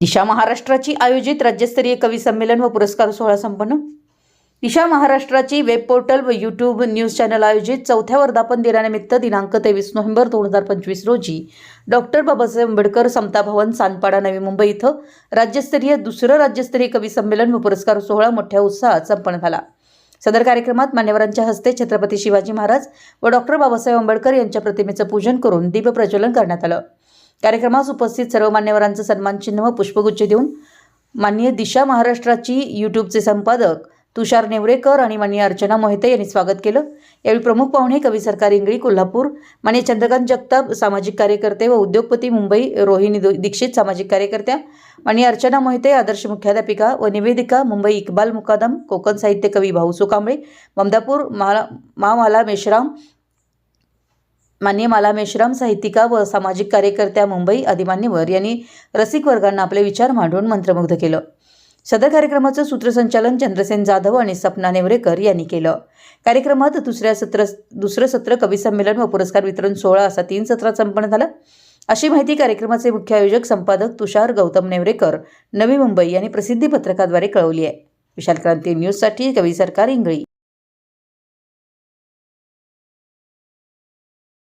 दिशा महाराष्ट्राची आयोजित राज्यस्तरीय कवी संमेलन व पुरस्कार सोहळा संपन्न. दिशा महाराष्ट्राची वेब पोर्टल व यूट्यूब न्यूज चॅनल आयोजित चौथ्या वर्धापन दिनानिमित्त दिनांक तेवीस नोव्हेंबर दोन हजार पंचवीस रोजी डॉक्टर बाबासाहेब आंबेडकर समता भवन सानपाडा नवी मुंबई इथं राज्यस्तरीय दुसरं राज्यस्तरीय कवी संमेलन व पुरस्कार सोहळा मोठ्या उत्साहात संपन्न झाला. सदर कार्यक्रमात मान्यवरांच्या हस्ते छत्रपती शिवाजी महाराज व डॉक्टर बाबासाहेब आंबेडकर यांच्या प्रतिमेचं पूजन करून दीपप्रज्वलन करण्यात आलं. कार्यक्रमास उपस्थित सर्व मान्यवरांचं सन्मानचिन्ह व पुष्पगुच्छ देऊन माननीय दिशा महाराष्ट्राची यूट्यूबचे संपादक तुषार नेवरेकर आणि माननीय अर्चना मोहिते यांनी स्वागत केलं. यावेळी प्रमुख पाहुणे कवी सरकार इंगळी कोल्हापूर. माननीय चंद्रकांत जगताप सामाजिक कार्यकर्ते व उद्योगपती मुंबई रोहिणी दो- दीक्षित सामाजिक कार्यकर्त्या. माननीय अर्चना मोहिते आदर्श मुख्याध्यापिका व निवेदिका मुंबई इक्बाल मुकादम कोकण साहित्य कवी भाऊसू कांबळे ममदापूर महा महामाला मेश्राम मान्य माला मेश्राम साहित्यिका व सामाजिक कार्यकर्त्या मुंबई आदिमान्यवर यांनी रसिक वर्गांना आपले विचार मांडून मंत्रमुग्ध केलं. सदर कार्यक्रमाचं सूत्रसंचालन चंद्रसेन जाधव आणि सपना नेवरेकर यांनी केलं. कार्यक्रमात दुसऱ्या सत्र दुसरं सत्र कवी संमेलन व पुरस्कार वितरण सोहळा असा तीन सत्रात संपन्न झाला. अशी माहिती कार्यक्रमाचे मुख्य आयोजक संपादक तुषार गौतम नेवरेकर नवी मुंबई यांनी प्रसिद्धी पत्रकाद्वारे कळवली आहे. विशाल क्रांती न्यूजसाठी कवी सरकार इंगळी.